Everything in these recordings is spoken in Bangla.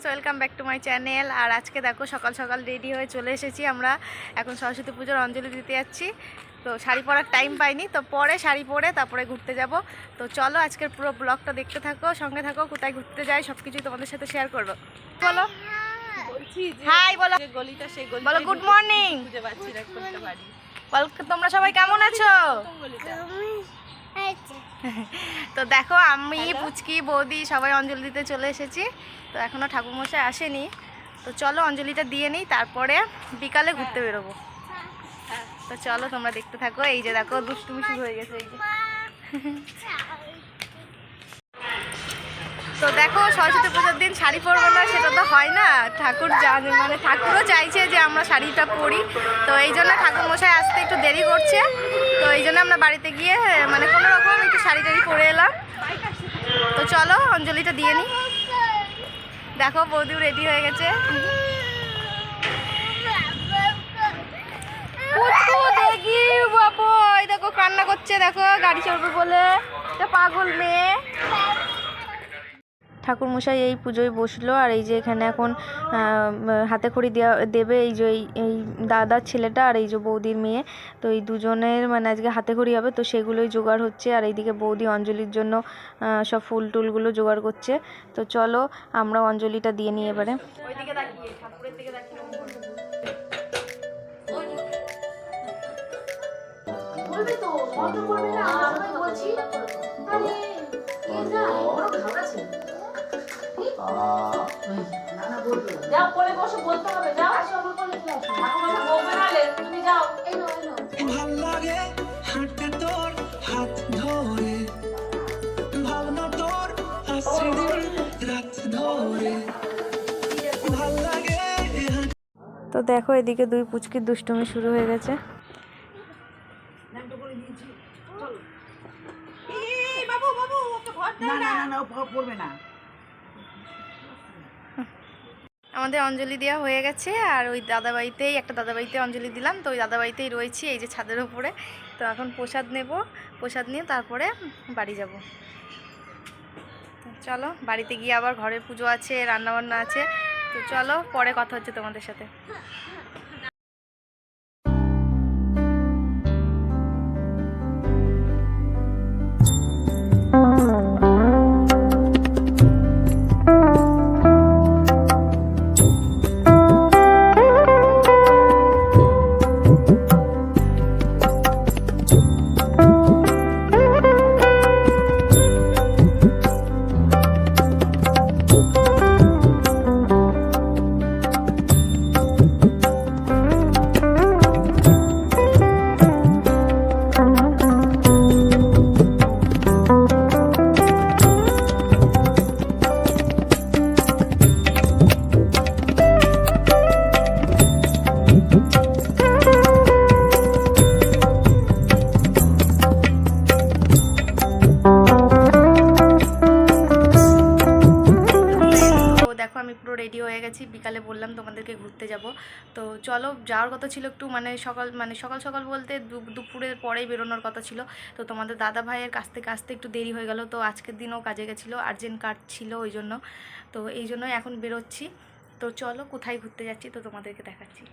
Friends welcome back to my channel আর আজকে দেখো সকাল সকাল রেডি হয়ে চলে এসেছি আমরা। এখন সরস্বতী পুজোর অঞ্জলি দিতে যাচ্ছি। তো শাড়ি পরার টাইম পাইনি তো পরে শাড়ি পরে তারপরে ঘুরতে যাব। তো চলো আজকের পুরো ব্লগটা দেখতে থাকো সঙ্গে থাকো কোথায় ঘুরতে যাই সব কিছুই তোমাদের সাথে শেয়ার করব। বলো। হাই বলো। গলিটা সেই গলি বলো গুড মর্নিং বল তোমরা সবাই কেমন আছো? তো দেখো আমি পুচকি বৌদি সবাই অঞ্জলি দিতে চলে এসেছি তো এখনও ঠাকুরমশাই আসেনি তো চলো অঞ্জলিটা দিয়ে নিই তারপরে বিকালে ঘুরতে বেরোবো তো চলো তোমরা দেখতে থাকো এই যে দেখো দুষ্টুমি শুরু হয়ে গেছে এই যে তো দেখো, সরস্বতী পুজোর দিন শাড়ি পরবো না, সেটা তো হয় না। ঠাকুর মানে ঠাকুরও চাইছে যে আমরা শাড়িটা পরি। তো এই জন্য ঠাকুর মশাই আসতে একটু দেরি করছে। তো এই জন্য আমরা বাড়িতে গিয়ে মানে কোনো রকম একটু শাড়ি টাড়ি পরে এলাম। তো চলো, অঞ্জলিটা দিয়ে নিই দেখো, বৌদিও রেডি হয়ে গেছে। দেখি কান্না করছে, দেখো, গাড়ি চলবে বলে। পাগল মেয়ে। ঠাকুরমশাই এই পুজোয় বসল আর এই যে এখানে এখন হাতে খড়ি দেওয়া দেবে এই যে এই এই দাদার ছেলেটা আর এই যে বৌদির মেয়ে। তো এই দুজনের মানে আজকে হাতে খড়ি হবে তো সেগুলোই জোগাড় হচ্ছে আর এইদিকে বৌদি অঞ্জলির জন্য সব ফুল টুলগুলো জোগাড় করছে। তো চলো আমরা অঞ্জলিটা দিয়ে নিই এবারে। ওইদিকে তাকিয়ে ঠাকুরের দিকে তাকিয়ে। বলবে তো মন্ত্র পড়বে না আমি বলছি। তাহলে এটা বড় ঘাবড়াচ্ছে যাও কোলে বসে বলতে হবে যাও। আসো আমার কোলে চলে আসো ঠাকুর বাবা বউ বানালে তুমি যাও। এই নাও এই নাও। ভালো লাগে হাঁটতে তোর হাত ধরে। ভাবনা তোর আসছে দিন রাত ধরে। ভালো লাগে তো দেখো এদিকে দুই পুচকির দুষ্টুমি শুরু হয়ে গেছে। না না না। না পড়বে না। আমাদের অঞ্জলি দেওয়া হয়ে গেছে আর ওই দাদাবাড়িতেই, একটা দাদাবাড়িতে অঞ্জলি দিলাম, তো ওই দাদাবাড়িতেই রয়েছি, এই যে ছাদের ওপরে তো এখন প্রসাদ নেব, প্রসাদ নিয়ে তারপরে বাড়ি যাব। চলো, বাড়িতে গিয়ে আবার ঘরের পুজো আছে, রান্নাবান্না আছে, তো চলো, পরে কথা হচ্ছে তোমাদের সাথে। গেছি, বিকালে বললাম তোমাদেরকে ঘুরতে যাব। তো চলো, যাওয়ার কথা ছিল একটু মানে সকাল মানে সকাল সকাল বলতে দুপুরের পরেই বেরোনোর কথা ছিল। তো তোমাদের দাদা ভাইয়ের কাছ থেকে আসতে একটু দেরি হয়ে গেল। তো আজকের দিনও কাজে গেছিল আর্জেন্ট কার্ড ছিল ওই জন্য। তো এই জন্যই এখন বেরোচ্ছি। তো চলো, কোথায় ঘুরতে যাচ্ছি তো তোমাদেরকে দেখাচ্ছি।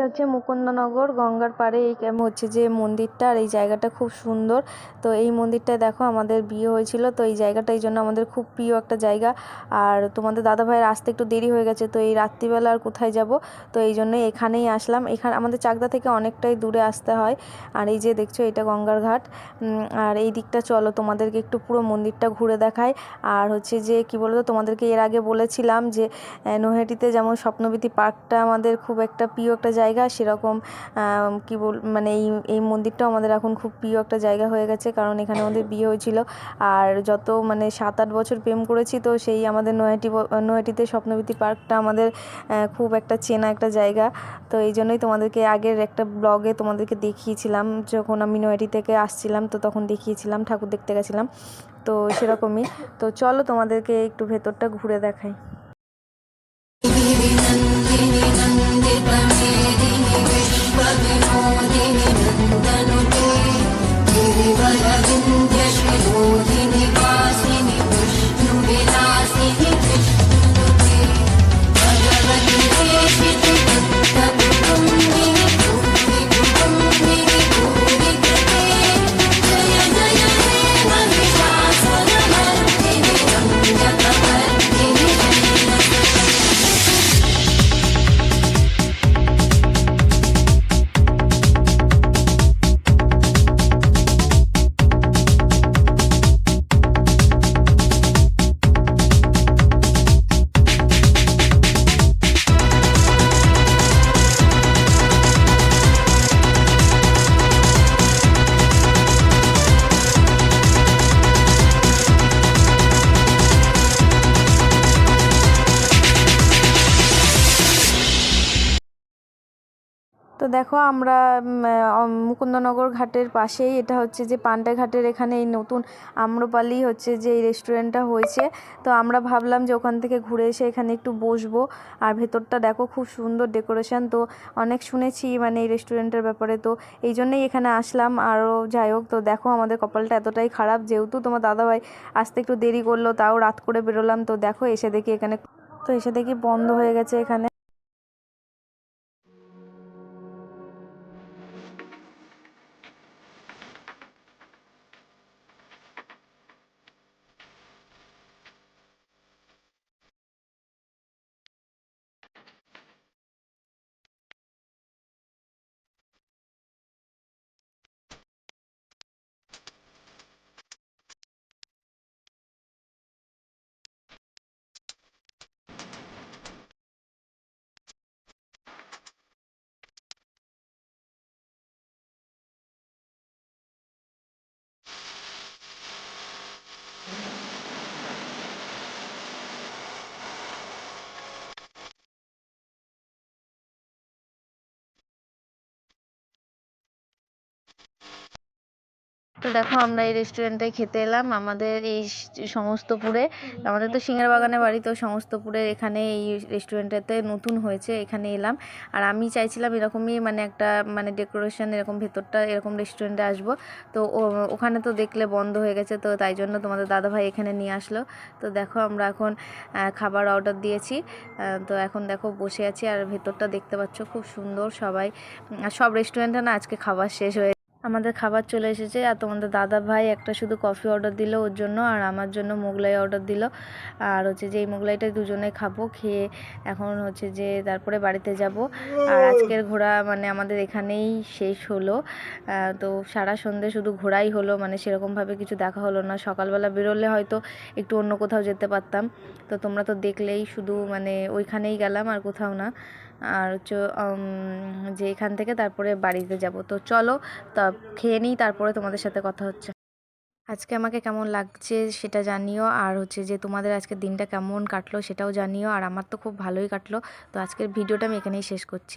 এটা হচ্ছে মুকুন্দনগর, গঙ্গার পাড়ে এই হচ্ছে যে মন্দিরটা, আর এই জায়গাটা খুব সুন্দর। তো এই মন্দিরটায় দেখো আমাদের বিয়ে হয়েছিল, তো এই জায়গাটা এই জন্য আমাদের খুব প্রিয় একটা জায়গা। আর তোমাদের দাদা ভাইয়ের আসতে একটু দেরি হয়ে গেছে, তো এই রাত্রিবেলা আর কোথায় যাব? তো এই জন্যই এখানেই আসলাম। এখানে আমাদের চাকদা থেকে অনেকটাই দূরে আসতে হয়। আর এই যে দেখছ এটা গঙ্গার ঘাট। আর এই দিকটা চলো তোমাদেরকে একটু পুরো মন্দিরটা ঘুরে দেখায় আর হচ্ছে যে কি বলতো তোমাদেরকে এর আগে বলেছিলাম যে নৈহাটিতে যেমন স্বপ্নবীতি পার্কটা আমাদের খুব একটা প্রিয় একটা জায়গা সেরকম আম, কি বল মানে এই এই মন্দিরটাও আমাদের এখন খুব প্রিয় একটা জায়গা হয়ে গেছে কারণ এখানে আমাদের বিয়ে হয়েছিল। আর যত মানে সাত আট বছর প্রেম করেছি তো সেই আমাদের নৈহাটি ব- নৈহাটিতে স্বপ্নবীতি পার্কটা আমাদের খুব একটা চেনা একটা জায়গা। তো এই জন্যই তোমাদেরকে আগের একটা ব্লগে তোমাদেরকে দেখিয়েছিলাম যখন আমি নৈহাটি থেকে আসছিলাম তো তখন দেখিয়েছিলাম ঠাকুর দেখতে গেছিলাম। তো সেরকমই। তো চলো তোমাদেরকে একটু ভেতরটা ঘুরে দেখাই। नन्दिनि नन्दितमेदिनि विश्वविनोदिनि नन्दनुते गिरिवरा দেখো আমরা মুকুন্দনগর ঘাটের পাশেই, এটা হচ্ছে যে পান্ডা ঘাটের এখানে এই নতুন আম্রপালি হচ্ছে যে এই রেস্টুরেন্টটা হয়েছে। তো আমরা ভাবলাম যে ওখান থেকে ঘুরে এসে এখানে একটু বসবো। আর ভেতরটা দেখো খুব সুন্দর ডেকোরেশন তো অনেক শুনেছি মানে এই রেস্টুরেন্টের ব্যাপারে। তো এই জন্যই এখানে আসলাম। আরও যাই হোক, তো দেখো আমাদের কপালটা এতটাই খারাপ। যেহেতু তোমার দাদাভাই আসতে একটু দেরি করল, তাও রাত করে বেরোলাম। তো দেখো এসে দেখি এখানে, তো এসে দেখি বন্ধ হয়ে গেছে এখানে। তো দেখো আমরা এই রেস্টুরেন্টে খেতে এলাম। আমাদের এই সমস্তপুরে, আমাদের তো সিঙ্গার বাগানে বাড়ি, তো সমস্তপুরের এখানে এই রেস্টুরেন্টটাতে নতুন হয়েছে, এখানে এলাম। আর আমি চাইছিলাম এরকমই মানে একটা মানে ডেকোরেশন এরকম ভেতরটা, এরকম রেস্টুরেন্টে আসব। তো ওখানে তো দেখলে বন্ধ হয়ে গেছে, তো তাই জন্য তোমাদের দাদাভাই এখানে নিয়ে আসলো। তো দেখো আমরা এখন খাবার অর্ডার দিয়েছি। তো এখন দেখো বসে আছি, আর ভেতরটা দেখতে পাচ্ছ খুব সুন্দর সবাই। সব রেস্টুরেন্টে না আজকে খাবার শেষ হয়ে আমাদের খাবার চলে এসেছে আর তোমাদের দাদা ভাই একটা শুধু কফি অর্ডার দিল ওর জন্য আর আমার জন্য মোগলাই অর্ডার দিল। আর হচ্ছে যে এই মোগলাইটা দুজনে খাব, খেয়ে এখন হচ্ছে যে তারপরে বাড়িতে যাব। আর আজকের ঘোরা মানে আমাদের এখানেই শেষ হলো। তো সারা সন্ধে শুধু ঘোরাই হলো মানে সেরকমভাবে কিছু দেখা হলো না। সকালবেলা বেরোলে হয়তো একটু অন্য কোথাও যেতে পারতাম। তো তোমরা তো দেখলেই শুধু মানে ওইখানেই গেলাম আর কোথাও না। আর হচ্ছে যে এখান থেকে তারপরে বাড়িতে যাব। তো চলো, তা খেয়ে নিই, তারপরে তোমাদের সাথে কথা হচ্ছে। আজকে আমাকে কেমন লাগছে সেটা জানিও, আর হচ্ছে যে তোমাদের আজকের দিনটা কেমন কাটলো সেটাও জানিও, আর আমার তো খুব ভালোই কাটলো। তো আজকের ভিডিওটা আমি এখানেই শেষ করছি।